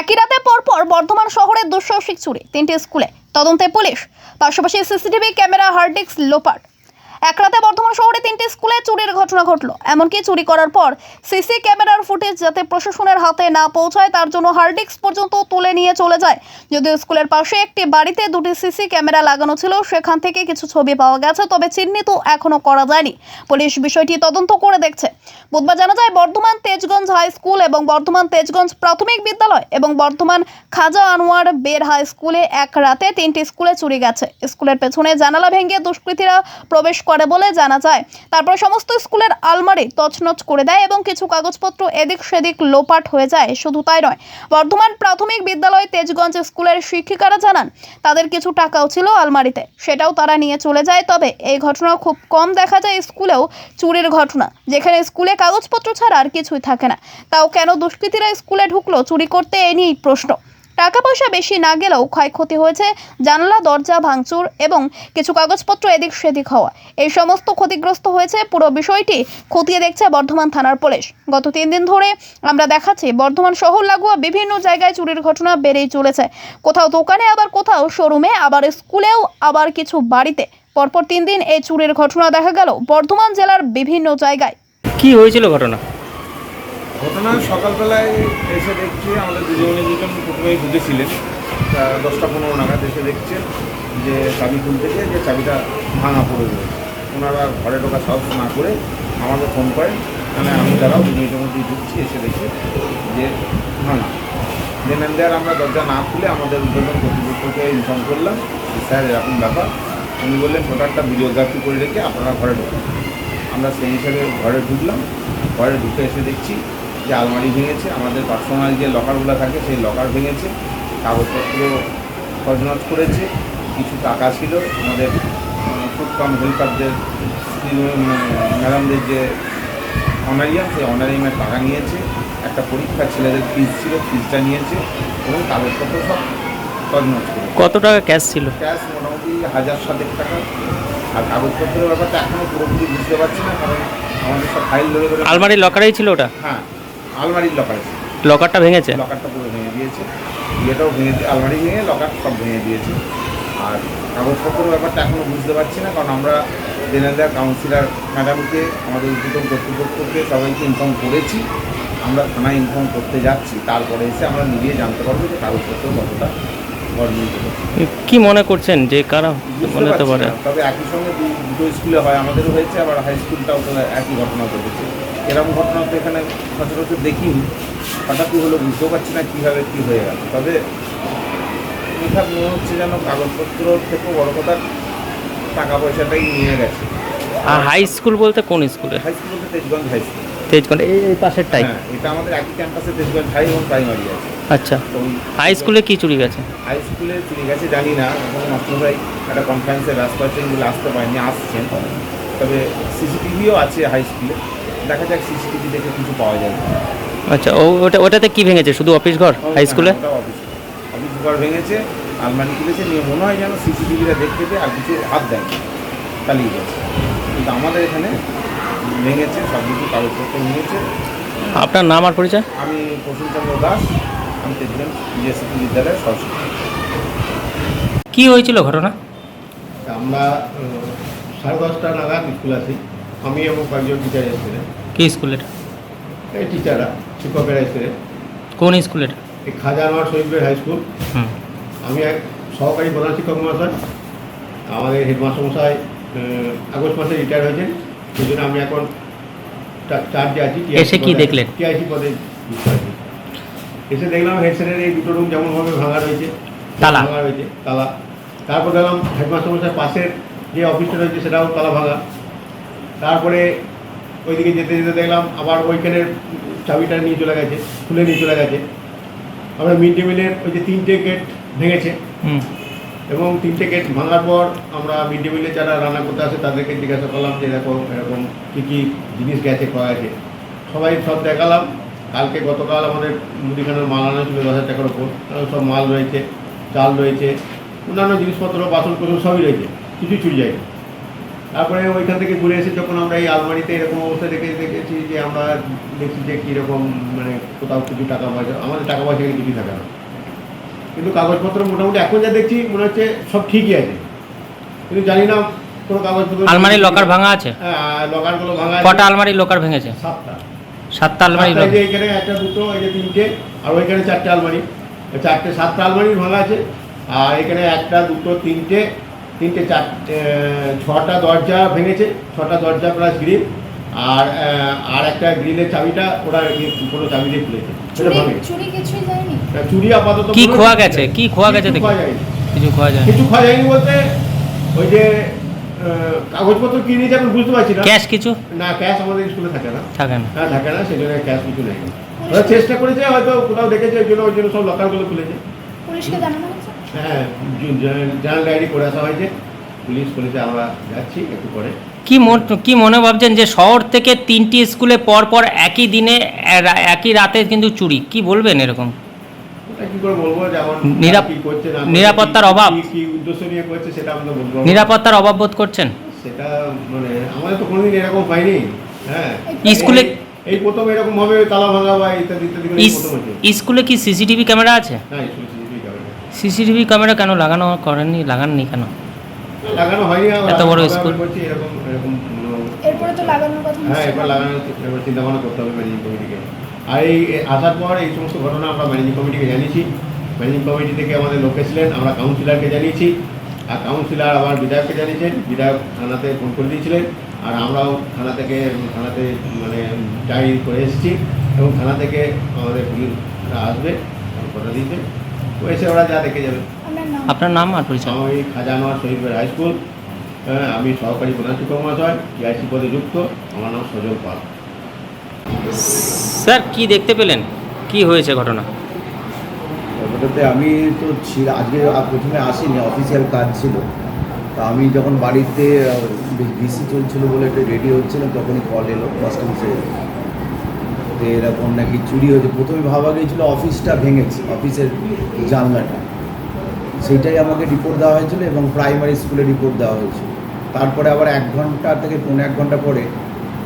একই রাতে পরপর বর্ধমান শহরের দুঃসাহসিক চুরি। তিনটি স্কুলে তদন্তে পুলিশ। পাশাপাশি সিসিটিভি ক্যামেরা, হার্ড ডিস্ক, লোপাট। এক রাতে বর্ধমান শহরে তিনটি স্কুলে চুরির ঘটনা ঘটলো। এমনকি চুরি করার পর সিসি ক্যামেরার ফুটেজ যাতে প্রশাসনের হাতে না পৌঁছায়, তার জন্য হার্ড ডিস্ক পর্যন্ত তুলে নিয়ে চলে যায়। যদিও স্কুলের পাশে একটি বাড়িতে দুটি সিসি ক্যামেরা লাগানো ছিল, সেখান থেকে কিছু ছবি পাওয়া গেছে, তবে চিহ্নিত এখনও করা যায়নি। পুলিশ বিষয়টি তদন্ত করে দেখছে। বুধবার জানা যায়, বর্ধমান তেজগঞ্জ হাই স্কুল এবং বর্ধমান তেজগঞ্জ প্রাথমিক বিদ্যালয় এবং বর্ধমান খাজা আনোয়ার বের হাই স্কুলে এক রাতে তিনটি স্কুলে চুরি গেছে। স্কুলের পেছনে জানালা ভেঙে দুষ্কৃতীরা প্রবেশ করে বলে জানা যায়। তারপর সমস্ত স্কুলের আলমারি তছনছ করে দেয় এবং কিছু কাগজপত্র এদিক সেদিক লোপাট হয়ে যায়। শুধু তাই নয়, বর্ধমান প্রাথমিক বিদ্যালয় তেজগঞ্জ স্কুলের শিক্ষিকারা জানান, তাদের কিছু টাকাও ছিল আলমারিতে। সেটাও তারা নিয়ে চলে যায়, তবে এই ঘটনা খুব কম দেখা যায় স্কুলেও চুরির ঘটনা, যেখানে স্কুলে কাগজপত্র ছাড়া আর কিছুই থাকে না। তাও কেন দুষ্কৃতীরা স্কুলে ঢুকলো চুরি করতে, এ নিয়েই প্রশ্ন। টাকা পয়সা বেশি না গেলেও ক্ষয়ক্ষতি হয়েছে জানলা, দরজা, ভাঙচুর এবং কিছু কাগজপত্র এদিক সেদিক হওয়া। এই সমস্ত ক্ষতিগ্রস্ত হয়েছে পুরো বিষয়টি খতিয়ে দেখছে বর্ধমান থানার পুলিশ। গত তিন দিন ধরে আমরা দেখাচ্ছি, বর্ধমান শহর লাগোয়া বিভিন্ন জায়গায় চুরির ঘটনা বেড়েই চলেছে। কোথাও দোকানে, আবার কোথাও শোরুমে, আবার স্কুলেও, আবার কিছু বাড়িতে। পরপর তিন দিন এই চুরির ঘটনা দেখা গেল বর্ধমান জেলার বিভিন্ন জায়গায়। কি হয়েছিল ঘটনা? ঘটনা সকালবেলায় এসে দেখছি, আমাদের দুজনে দুজন প্রথমেই ঢুকেছিলেন দশটা পনেরো নাগাদ এসে দেখছেন যে চাবি খুলতে গিয়ে যে চাবিটা ভাঙা পড়ে রয়েছে ওনারা ঘরে ঢোকা সাহস না করে আমাকে ফোন করেন মানে আমি তারাও দু মিনিটের মধ্যেই ঢুকছি, এসে দেখি যে ভাঙা। দেন দেয়ার আমরা দরজা না খুলে আমাদের উদ্বোধন কর্তৃপক্ষকে ইনফর্ম করলাম যে, স্যার, এরকম ব্যাপার। উনি বললেন টোটালটা ভিডিওগ্রাফি করে রেখে আপনারা ঘরে ঢুকুন। আমরা সেই হিসাবে ঘরে ঢুকলাম। ঘরে ঢুকে এসে দেখছি যে আলমারি ভেঙেছে আমাদের পার্সোনাল যে লকারগুলো থাকে সেই লকার ভেঙেছে কাগজপত্র খরচনচ করেছে কিছু টাকা ছিল। আমাদের ফুড কাম হেল্পারদের ম্যাডামদের যে অনারিয়াম সেই অনারিয়ামের টাকা নিয়েছে। একটা পরীক্ষা ছেলেদের ফিজ ছিল ফিজটা নিয়েছে এবং কাগজপত্র সব করেছে। কত টাকা ক্যাশ ছিল? ক্যাশ মোটামুটি হাজার সাতেক টাকা। আর কাগজপত্রের ব্যাপারটা এখনও পুরোপুরি বুঝতে পারছি না কারণ আমাদের সব ফাইল ধরে ধরে আলমারির লকারেই ছিল ওটা? হ্যাঁ। আলমারির লকার লকারটা ভেঙেছে? লকারটা পুরো ভেঙে দিয়েছে। ইয়েটাও ভেঙে আলমারি ভেঙে লকার সব ভেঙে দিয়েছে। আর কাগজপত্রের ব্যাপারটা এখনও বুঝতে পারছি না কারণ আমরা জেনারেল কাউন্সিলর ম্যাডামকে আমাদের উদ্বোধন কর্তৃপক্ষকে সবাইকে ইনফর্ম করেছি। আমরা থানায় ইনফর্ম করতে যাচ্ছি। তারপরে এসে আমরা নিজে জানতে পারব যে কাগজপত্র কতটা কি মনে করছেন যে কারা মনে হতে পারে তবে একই সঙ্গে দুটো স্কুলে হয় আমাদেরও হয়েছে আবার হাই স্কুলটাও একই ঘটনা ঘটেছে। এরকম ঘটনা তো এখানে সচরাচর দেখিনি। হঠাৎই হলো বুঝতেও পারছি না কীভাবে কী হয়ে গেল। তবে ঠিকঠাক মনে হচ্ছে যেন কাগজপত্র থেকেও বড় কথা টাকা পয়সাটাই নিয়ে গেছে। আর হাই স্কুল বলতে কোন স্কুলে হাই স্কুল বলতে তেজগঞ্জ হাই স্কুল তেজগঞ্জ এই এই পাশেরটাই হ্যাঁ এটা আমাদের একই ক্যাম্পাসে তেজগঞ্জ হাই এবং প্রাইমারি আছে। আচ্ছা। হাই স্কুলে কি চুরি গেছে? হাই স্কুলে চলে গেছে জানি না। এখন মাস্টারভাই একটা কনফারেন্সে ব্যস্ত আছেন বলে আসতে পারেনি আসছেন। তবে সিসিটিভিও আছে হাই স্কুলে দেখা যাক সিসিটিভি দেখে কিছু পাওয়া যাবে আচ্ছা ও ওটা ওটাতে কি ভেঙেছে? শুধু অফিস ঘর? হাই স্কুলে অফিস অফিস ঘর। ভেঙেছে আলমারি তুলেছে নিয়ে মনে হয় যেন সিসিটিভিটা দেখতে পেয়ে আর কিছু হাত দেয় চালিয়ে গেছে। কিন্তু আমাদের এখানে ভেঙেছে সব কিছু কাগজপত্র নিয়েছে। আপনার নাম আর পরিচয়? আমি প্রসূনচন্দ্র দাস আমি তেজগঞ্জ বিএসসি বিদ্যালয়ের সরস্বতী কি হয়েছিল ঘটনা? আমরা সাড়ে দশটা নাগাদ স্কুল আসি। আমি এবং কয়েকজন টিচার এসেছিলেন। কি স্কুলের এই টিচাররা শিক্ষকেরা এসেছিলেন। কোন স্কুলের এই খাজা আনোয়ার শহীদ হাই স্কুল। হুম। আমি এক সহকারী প্রধান শিক্ষক মহাশয়। আমাদের হেডমাস্টার মশাই আগস্ট মাসে রিটায়ার হয়েছেন। সেই জন্য আমি এখন চার্জে আছি। এসে কি দেখলেন? টিআইসি পদে এসে দেখলাম হেডসেটের এই দুটো রুম যেমনভাবে ভাঙা রয়েছে তালা। ভাঙা রয়েছে তালা। তারপর দেখলাম হেডমাস্টার মশাই পাশের যে অফিসটা রয়েছে সেটাও তালা ভাঙা। তারপরে ওইদিকে যেতে যেতে দেখলাম আবার ওইখানের চাবিটা নিয়ে চলে গেছে খুলে নিয়ে চলে গেছে। আমরা মিড ডে মিলের ওই যে তিনটে গেট ভেঙেছে। এবং তিনটে গেট ভাঙার পর আমরা মিড ডে মিলে যারা রান্না করতে আসে তাদেরকে জিজ্ঞাসা করলাম যে এরকম এরকম কী কী জিনিস গেছে পাওয়া গেছে? সবাই সব দেখালাম। কালকে গতকাল আমাদের মুদিখানার মাল আনা ছিল দশ হাজার টাকার ওপর সব মাল রয়েছে চাল রয়েছে অন্যান্য জিনিসপত্র বাসন কোসন সবই রয়েছে। কিছু চুরি যায় তারপরে ওইখান থেকে ঘুরে এসে যখন আমরা এই আলমারিতে এরকম অবস্থা দেখে দেখেছি যে আমরা দেখছি যে কীরকম মানে কোথাও কিছু টাকা পয়সা আমাদের টাকা পয়সা কিছুই থাকে না। কিন্তু কাগজপত্র মোটামুটি এখন যা দেখছি মনে হচ্ছে সব ঠিকই আছে। কিন্তু জানি না কোনো কাগজপত্র আলমারির লকার ভাঙা আছে? হ্যাঁ লকারগুলো ভাঙা। কটা আলমারির লকার ভেঙেছে? সাতটা। সাতটা আলমারি এখানে একটা দুটো এই যে তিনটে আর ওইখানে চারটে আলমারি। চারটে সাতটা আলমারি ভাঙা আছে। আর এখানে একটা দুটো তিনটে তিনটে চারটে ছটা দরজা ভেঙেছে ছটা দরজা প্লাস গ্রিল আর আর একটা গ্রিলের চাবিটা ওরা কোনো চাবি দিয়ে খুলেছে চুরি চুরি চুরি আপাতত কি খোয়া গেছে? কি খোয়া গেছে কিছু দেখি? খোয়া যায়নি। কিছু খোয়া যায় কিছু খোয়া যায়নি বলতে ওই যে কাগজপত্র কি নিয়েছে আমি বুঝতে পারছি না। ক্যাশ কিছু? না ক্যাশ আমাদের স্কুলে থাকে না। থাকে না। হ্যাঁ থাকে না সেই জন্য ক্যাশ কিছু নেই। ওরা চেষ্টা করেছে হয়তো কোথাও দেখেছে ওই জন্য ওই জন্য সব লকারগুলো খুলেছে। পুলিশকে জানানো হ্যাঁ জার্নাল ডায়েরি করে আসা হয়েছে। পুলিশ বলেছে আমরা যাচ্ছি একটু পরে। কি মন- কি মনে ভাবছেন যে শহর থেকে তিনটি স্কুলে পর পর একই দিনে একই রাতে কিন্তু চুরি? কি বলবেন এরকম? নিরাপত্তার অভাব? নিরাপত্তার অভাব বোধ করছেন? সেটা মানে আমাদের তো কোনোদিন এরকম হয়নি। হ্যাঁ। স্কুলে- এই- এই প্রথম এরকম ভাবে তালা ভাঙা বা ইত্যাদি ইত্যাদি করে এই ইস- প্রথম হচ্ছে স্কুলে কি সিসিটিভি ক্যামেরা আছে? ক্যামেরা। সিসিটিভি ক্যামেরা কেন লাগানো করেননি লাগাননি কেন? লাগানো হয়নি এত বড় স্কুল। এরকম এরকম কোনো এরপরে তো লাগানোর কথা হ্যাঁ এবার লাগানোর এবার চিন্তা ভাবনা করতে হবে ম্যানেজিং কমিটিকে আর এই আসার পর এই সমস্ত ঘটনা আমরা ম্যানেজিং কমিটিকে জানিয়েছি। ম্যানেজিং কমিটি থেকে আমাদের লোক এসেছিলেন আমরা কাউন্সিলরকে জানিয়েছি। আর কাউন্সিলর আবার বিধায়ককে জানিয়েছেন বিধায়ক থানাতে ফোন করে দিয়েছিলেন। আর আমরাও থানা থেকে থানাতে মানে ডায়েরি করে এসেছি। এবং থানা থেকে আমাদের পুলিশরা আসবে কথা দিয়েছে। তো এসে ওরা যা দেখে যাবে। আপনার নাম? আর পরিচয়? আমি খাজানোয়ার শহীদ হাই স্কুল। হ্যাঁ, আমি সহকারী প্রধান শিক্ষক মহাশয় টিআইসি পদে যুক্ত। আমার নাম সজল পাল। স্যার কি দেখতে পেলেন? কি হয়েছে ঘটনা? ওটাতে আমি তো ছিল আজকে প্রথমে আসিনি অফিসিয়াল কাজ ছিল। তা আমি যখন বাড়িতে বিসি চলছিল বলে একটু রেডি হচ্ছিলাম তখনই কল এলো কাস্টমার্সে তো এরকম নাকি চুরি হয়েছে। প্রথমে ভাবা গিয়েছিল অফিসটা ভেঙেছে অফিসের জানলাটা। সেইটাই আমাকে রিপোর্ট দেওয়া হয়েছিল এবং প্রাইমারি স্কুলে রিপোর্ট দেওয়া হয়েছিল। তারপরে আবার এক ঘণ্টা থেকে পৌনে এক ঘণ্টা পরে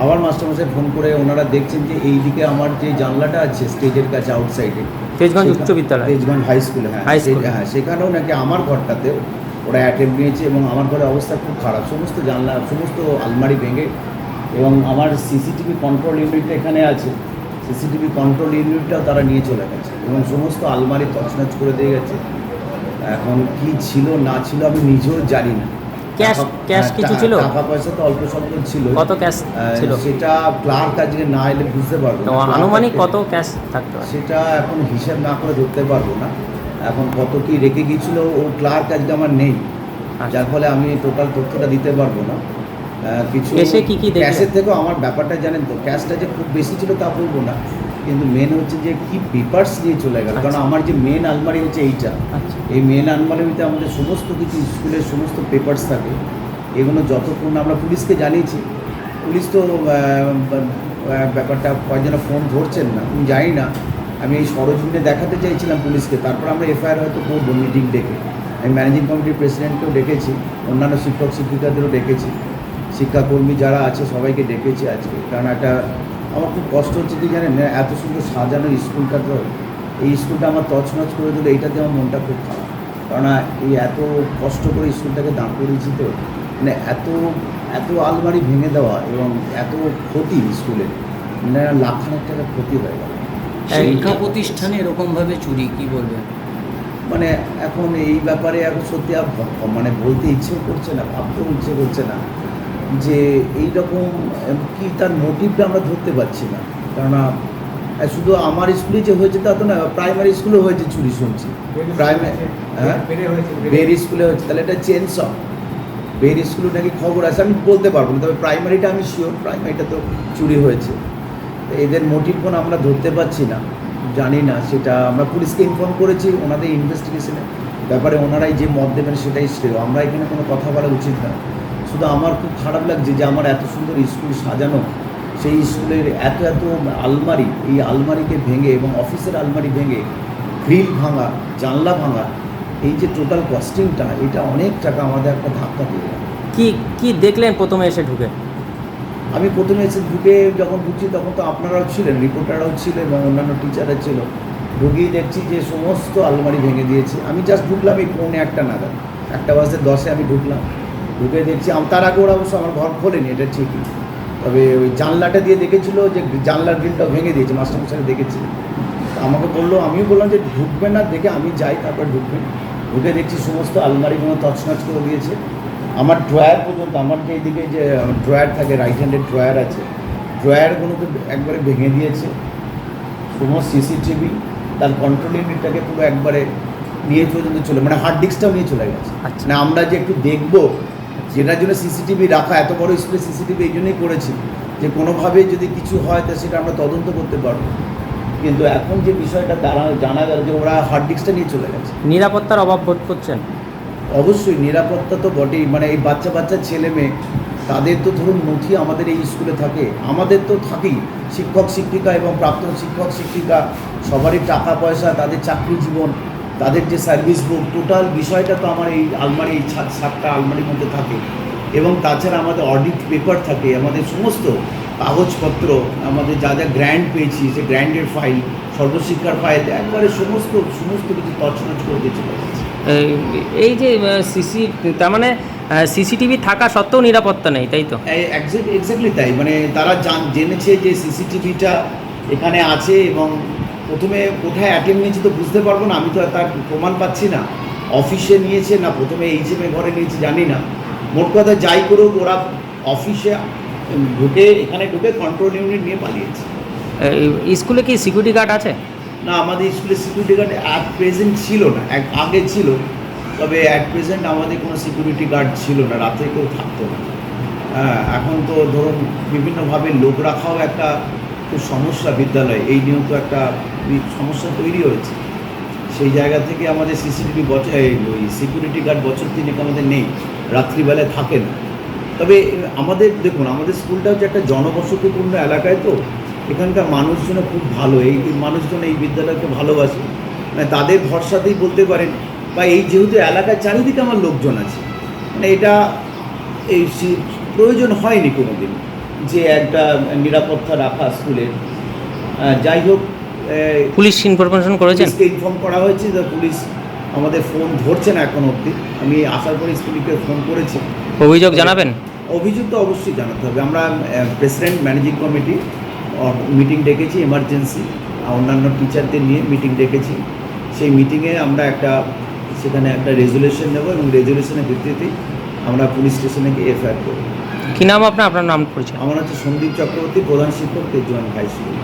আবার মাস্টারমশাই ফোন করে ওনারা দেখছেন যে এই দিকে আমার যে জানলাটা আছে স্টেজের কাছে আউটসাইডে তেজগঞ্জ উচ্চ বিদ্যালয়। তেজগঞ্জ হাই স্কুলে হ্যাঁ হাই স্কুল। সে- হ্যাঁ সেখানেও নাকি আমার ঘরটাতেও ওরা অ্যাটেম্প নিয়েছে এবং আমার ঘরের অবস্থা খুব খারাপ। সমস্ত জানলা সমস্ত আলমারি ভেঙে এবং আমার সিসিটিভি কন্ট্রোল ইউনিটটা এখানে আছে। সিসিটিভি কন্ট্রোল ইউনিটটাও তারা নিয়ে চলে গেছে এবং সমস্ত আলমারি তছনছ করে দিয়ে গেছে। এখন কি ছিল না ছিল আমি নিজেও জানি না। ক্যাশ ক্যাশ কিছু ছিল? টাকা পয়সা তো অল্প স্বল্প ছিল। কত ক্যাশ ছিল? সেটা ক্লার্ক আজকে না এলে বুঝতে পারব না। আনুমানিক কত ক্যাশ থাকতে সেটা এখন হিসাব না করে ধরতে পারব না। এখন কত কি রেখে গিয়েছিল ও ক্লার্ক আজকে আমার নেই। আচ্ছা। যার ফলে আমি টোটাল তথ্যটা দিতে পারব না। কিছু এসে কি কি? ক্যাশের থেকেও আমার ব্যাপারটা জানেন তো ক্যাশটা যে খুব বেশি ছিল তা বলব না কিন্তু মেন হচ্ছে যে কি পেপার্স নিয়ে চলে গেল কারণ আচ্ছা। আমার যে মেন আলমারি হচ্ছে এইটা আচ্ছা এই মেন আলমারিতে আমাদের সমস্ত কিছু স্কুলের সমস্ত পেপার্স থাকে এগুলো যতক্ষণ আমরা পুলিশকে জানিয়েছি পুলিশ তো ব্যাপারটা কয়েকজন ফোন ধরছেন না আমি জানি না আমি এই সরজমিনে দেখাতে চাইছিলাম পুলিশকে তারপর আমরা এফআইআর হয়তো করব মিটিং ডেকে আমি ম্যানেজিং কমিটির প্রেসিডেন্টকেও ডেকেছি অন্যান্য শিক্ষক শিক্ষিকাদেরও ডেকেছি শিক্ষাকর্মী যারা আছে সবাইকে ডেকেছি আজকে। কারণ একটা আমার খুব কষ্ট হচ্ছে কি জানেন এত সুন্দর সাজানো স্কুলটা তো এই স্কুলটা আমার তছনছ করে দিলে এইটাতে আমার মনটা খুব খারাপ। কারণ এই এত কষ্ট করে স্কুলটাকে দাঁড় করিয়েছি তো মানে এত এত আলমারি ভেঙে দেওয়া এবং এত ক্ষতি স্কুলের মানে লাখ খানেক টাকা ক্ষতি হয়ে গেল। শিক্ষা প্রতিষ্ঠানে এরকমভাবে চুরি কি বলবেন মানে এখন এই ব্যাপারে এখন সত্যি আর মানে বলতে ইচ্ছে করছে না ভাবতেও ইচ্ছে করছে না। যে এই রকম কি তার মোটিভটা আমরা ধরতে পারছি না। কেননা শুধু আমার স্কুলে যে হয়েছে তা তো না প্রাইমারি স্কুলে হয়েছে চুরি শুনছি। প্রাইমারি হ্যাঁ? বের স্কুলে হয়েছে। তাহলে এটা চেঞ্জ সব বের স্কুলে নাকি খবর আছে আমি বলতে পারব না। তবে প্রাইমারিটা আমি শিওর প্রাইমারিটা তো চুরি হয়েছে। তো এদের মোটিভ কোন আমরা ধরতে পারছি না। জানি না সেটা আমরা পুলিশকে ইনফর্ম করেছি ওনাদের ইনভেস্টিগেশনে ব্যাপারে ওনারাই যে মত দেবেন সেটাই শ্রেয়। আমরা এখানে কোনো কথা বলা উচিত না। শুধু আমার খুব খারাপ লাগছে যে আমার এত সুন্দর স্কুল সাজানো সেই স্কুলের এত এত আলমারি এই আলমারিকে ভেঙে এবং অফিসের আলমারি ভেঙে গ্রিল ভাঙা জানলা ভাঙা এই যে টোটাল কস্টিংটা এটা অনেক টাকা আমাদের একটা ধাক্কা দিয়ে। কি কি দেখলেন প্রথমে এসে ঢুকে? আমি প্রথমে এসে ঢুকে যখন ঢুকছি তখন তো আপনারাও ছিলেন রিপোর্টাররাও ছিলেন এবং অন্যান্য টিচাররা ছিল। ঢুকেই দেখছি যে সমস্ত আলমারি ভেঙে দিয়েছে। আমি জাস্ট ঢুকলাম এই পৌনে একটা নাগাদ। একটা বাজে দশে আমি ঢুকলাম। ঢুকে দেখছি। তার আগে ওরা অবশ্য আমার ঘর খোলেনি এটা ঠিকই। তবে ওই জানলাটা দিয়ে দেখেছিল যে জানলার গ্রিলটাও ভেঙে দিয়েছে মাস্টারমশাই দেখেছি। তা আমাকে বলল আমিও বললাম যে ঢুকবে না দেখে আমি যাই তারপর ঢুকবেন ঢুকে দেখছি সমস্ত আলমারিগুলো তছনছ করে দিয়েছে। আমার ড্রয়ার পর্যন্ত আমার যে এইদিকে যে ড্রয়ার থাকে রাইট হ্যান্ডের ড্রয়ার আছে ড্রয়ারগুলোকে একবারে ভেঙে দিয়েছে। সমস্ত সিসিটিভি তার কন্ট্রোল ইউনিটটাকে পুরো একবারে নিয়ে পর্যন্ত চলে মানে হার্ড ডিস্কটাও নিয়ে চলে গেছে। আচ্ছা। না আমরা যে একটু দেখব যেটার জন্য সিসিটিভি রাখা এত বড় স্কুলে সিসিটিভি এই জন্যই করেছি যে কোনোভাবে যদি কিছু হয় তা সেটা আমরা তদন্ত করতে পারব। কিন্তু এখন যে বিষয়টা জানা জানা গেল যে ওরা হার্ড ডিস্কটা নিয়ে চলে গেছে। নিরাপত্তার অভাব বোধ করছেন? অবশ্যই নিরাপত্তা তো বটেই। মানে এই বাচ্চা বাচ্চা ছেলে মেয়ে তাদের তো ধরুন নথি আমাদের এই স্কুলে থাকে। আমাদের তো থাকেই। শিক্ষক শিক্ষিকা এবং প্রাক্তন শিক্ষক শিক্ষিকা সবারই টাকা পয়সা তাদের চাকরি জীবন। তাদের যে সার্ভিস বুক টোটাল বিষয়টা তো আমার এই আলমারি এই সাতটা আলমারির মধ্যে থাকে। এবং তাছাড়া আমাদের অডিট পেপার থাকে আমাদের সমস্ত কাগজপত্র আমাদের যা যা গ্র্যান্ড পেয়েছি সে গ্র্যান্ডের ফাইল সর্বশিক্ষার ফাইল একবারে সমস্ত সমস্ত কিছু তছনছ করে দিয়ে চলে গেছে এই- যে সিসি তার মানে সিসিটিভি থাকা সত্ত্বেও নিরাপত্তা নেই তাই তো? এক্স্যাক্টলি তাই। মানে তারা জান জেনেছে যে সিসিটিভিটা এখানে আছে এবং প্রথমে কোথায় অ্যাটেম্প নিয়েছি তো বুঝতে পারব না আমি তো তার প্রমাণ পাচ্ছি না। অফিসে নিয়েছে না প্রথমে এইচএমে ঘরে নিয়েছে জানি না। মোট কথা যাই করুক ওরা অফিসে ঢুকে এখানে ঢুকে কন্ট্রোল ইউনিট নিয়ে পালিয়েছে। স্কুলে কি সিকিউরিটি গার্ড আছে? না আমাদের স্কুলে সিকিউরিটি গার্ড অ্যাট প্রেজেন্ট ছিল না এক আগে ছিল। তবে অ্যাট প্রেজেন্ট আমাদের কোনো সিকিউরিটি গার্ড ছিল না রাতে কেউ থাকতো না। হ্যাঁ এখন তো ধরুন বিভিন্নভাবে লোক রাখাও একটা খুব সমস্যা বিদ্যালয়ে, এই নিয়েও তো একটা সমস্যা তৈরি হয়েছে। সেই জায়গা থেকে আমাদের সিসিটিভি বছর ওই সিকিউরিটি গার্ড বছর তিনেক আমাদের নেই, রাত্রিবেলায় থাকে না। তবে আমাদের, দেখুন, আমাদের স্কুলটা হচ্ছে একটা জনবসতিপূর্ণ এলাকায় তো, এখানকার মানুষজনও খুব ভালো, এই এই মানুষজন এই বিদ্যালয়কে ভালোবাসে। মানে তাদের ভরসাতেই বলতে পারেন, বা এই যেহেতু এলাকার চারিদিকে আমার লোকজন আছে মানে এটা এই প্রয়োজন হয়নি কোনো দিন যে একটা নিরাপত্তা রাখা স্কুলের যাই হোক পুলিশ ইনফরমেশন করেছেন? পুলিশকে ইনফর্ম করা হয়েছে যে পুলিশ আমাদের ফোন ধরছে না এখন অবধি। আমি আসার পরে স্কুলকে ফোন করেছি। অভিযোগ জানাবেন? অভিযোগ তো অবশ্যই জানাতে হবে। আমরা প্রেসিডেন্ট ম্যানেজিং কমিটি মিটিং ডেকেছি এমার্জেন্সি অন্যান্য টিচারদের নিয়ে মিটিং ডেকেছি। সেই মিটিংয়ে আমরা একটা সেখানে একটা রেজুলেশন নেব এবং রেজুলেশনের ভিত্তিতে আমরা পুলিশ স্টেশনে গিয়ে এফআইআর করব। কি নাম আপনার? আপনার নাম পরিচয়। আমার হচ্ছে সন্দীপ চক্রবর্তী, প্রধান শিক্ষক তেজুয়ান হাই স্কুল।